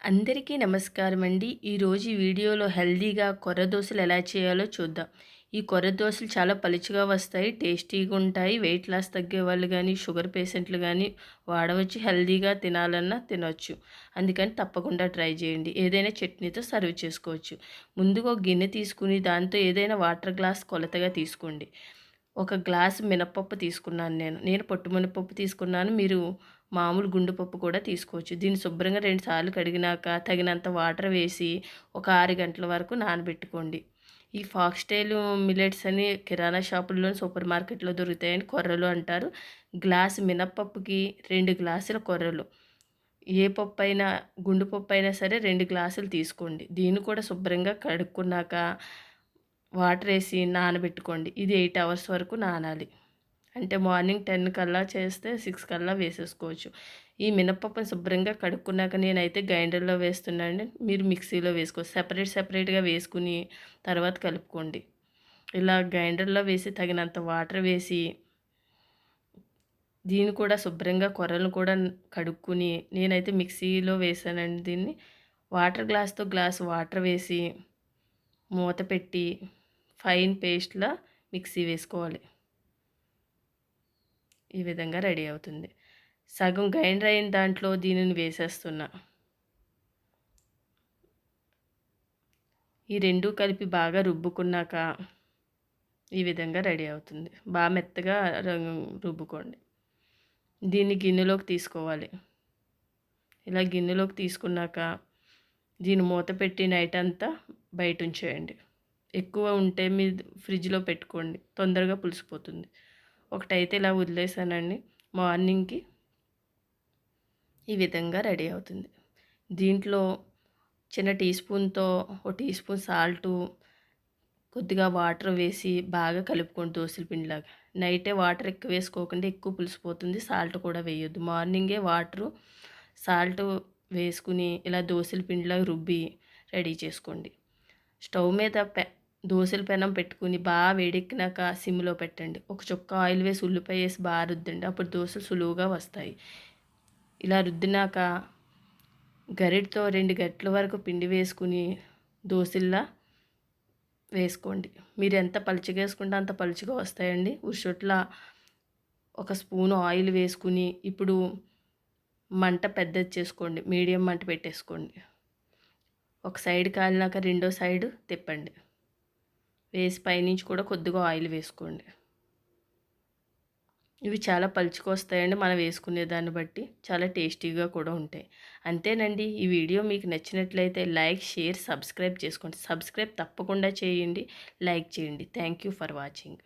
అందరికీ నమస్కారం అండి. ఈరోజు ఈ వీడియోలో హెల్దీగా కొర్ర దోశలు ఎలా చేయాలో చూద్దాం. ఈ కొర్ర దోశలు చాలా పలుచగా వస్తాయి టేస్టీగా ఉంటాయి. వెయిట్ లాస్ తగ్గే వాళ్ళు కానీ షుగర్ పేషెంట్లు కానీ వాడవచ్చు హెల్దీగా తినాలన్నా తినవచ్చు అందుకని తప్పకుండా ట్రై చేయండి. ఏదైనా చట్నీతో సర్వ్ చేసుకోవచ్చు. ముందుగా గిన్నె తీసుకుని దాంతో ఏదైనా వాటర్ గ్లాస్ కొలతగా తీసుకోండి. ఒక గ్లాస్ మినపప్పు తీసుకున్నాను నేను. నేను పొట్టు మినపప్పు తీసుకున్నాను. మీరు మామూలు గుండుపప్పు కూడా తీసుకోవచ్చు. దీన్ని శుభ్రంగా రెండు సార్లు కడిగినాక తగినంత వాటర్ వేసి ఒక ఆరు గంటల వరకు నానబెట్టుకోండి. ఈ ఫాక్స్టైల్ మిలెట్స్ అని కిరాణా షాపుల్లో సూపర్ మార్కెట్లో దొరుకుతాయని కొర్రలు అంటారు. గ్లాస్ మినప్పప్పుకి రెండు గ్లాసుల కొర్రలు. ఏ పప్పు అయినా గుండు పప్పు అయినా సరే రెండు గ్లాసులు తీసుకోండి. దీన్ని కూడా శుభ్రంగా కడుక్కున్నాక వాటర్ వేసి నానబెట్టుకోండి. ఇది ఎయిట్ అవర్స్ వరకు నానాలి. అంటే మార్నింగ్ టెన్ కల్లా చేస్తే సిక్స్ కల్లా వేసేసుకోవచ్చు. ఈ మినప్పప్పని శుభ్రంగా కడుక్కున్నాక నేనైతే గ్రైండర్లో వేస్తున్నాను మీరు మిక్సీలో వేసుకోవచ్చు సెపరేట్ సెపరేట్గా వేసుకుని తర్వాత కలుపుకోండి. ఇలా గ్రైండర్లో వేసి తగినంత వాటర్ వేసి దీన్ని కూడా శుభ్రంగా కొర్రలు కూడా కడుక్కుని నేనైతే మిక్సీలో వేసానండి దీన్ని. వాటర్ గ్లాస్తో గ్లాస్ వాటర్ వేసి మూత పెట్టి ఫైన్ పేస్ట్లా మిక్సీ వేసుకోవాలి. ఈ విధంగా రెడీ అవుతుంది. సగం గ్రైండర్ అయిన దాంట్లో దీనిని వేసేస్తున్నా. ఈ రెండు కలిపి బాగా రుబ్బుకున్నాక ఈ విధంగా రెడీ అవుతుంది. బాగా మెత్తగా రుబ్బుకోండి. దీన్ని గిన్నెలోకి తీసుకోవాలి. ఇలా గిన్నెలోకి తీసుకున్నాక దీన్ని మూత పెట్టి నైట్ అంతా బయట ఉంచేయండి. ఎక్కువ ఉంటే మీరు ఫ్రిడ్జ్లో పెట్టుకోండి. తొందరగా పులిసిపోతుంది. ఒకటైతే ఇలా వదిలేసానండి. మార్నింగ్కి ఈ విధంగా రెడీ అవుతుంది. దీంట్లో చిన్న టీ స్పూన్తో ఒక టీ స్పూన్ సాల్టు కొద్దిగా వాటర్ వేసి బాగా కలుపుకోండి దోశల పిండిలాగా. నైటే వాటర్ ఎక్కువ వేసుకోకుండా ఎక్కువ పులిసిపోతుంది. సాల్ట్ కూడా వేయొద్దు. మార్నింగే వాటరు సాల్ట్ వేసుకుని ఇలా దోశల పిండిలాగా రుబ్బి రెడీ చేసుకోండి. స్టవ్ మీద పె దోశల పెనం పెట్టుకుని బాగా వేడెక్కినాక సిమ్లో పెట్టండి. ఒక చుక్క ఆయిల్ వేసి ఉల్లిపాయ వేసి బాగా రుద్దండి. అప్పుడు దోశలు సులువుగా వస్తాయి. ఇలా రుద్దినాక గరిటతో రెండు గట్ల వరకు పిండి వేసుకుని దోశల్లా వేసుకోండి. మీరు ఎంత పలుచగా వేసుకుంటే అంత పలుచగా వస్తాయండి. ఉషొట్ల ఒక స్పూన్ ఆయిల్ వేసుకుని ఇప్పుడు మంట పెద్దది చేసుకోండి. మీడియం మంట పెట్టేసుకోండి. ఒక సైడ్ కాలినాక రెండో సైడ్ తిప్పండి. వేసి పైనుంచి కూడా కొద్దిగా ఆయిల్ వేసుకోండి. ఇవి చాలా పలుచుకొస్తాయండి మనం వేసుకునే దాన్ని బట్టి. చాలా టేస్టీగా కూడా ఉంటాయి. అంతేనండి ఈ వీడియో మీకు నచ్చినట్లయితే లైక్ షేర్ సబ్స్క్రైబ్ చేసుకోండి. సబ్స్క్రైబ్ తప్పకుండా చేయండి. లైక్ చేయండి. Thank you for watching.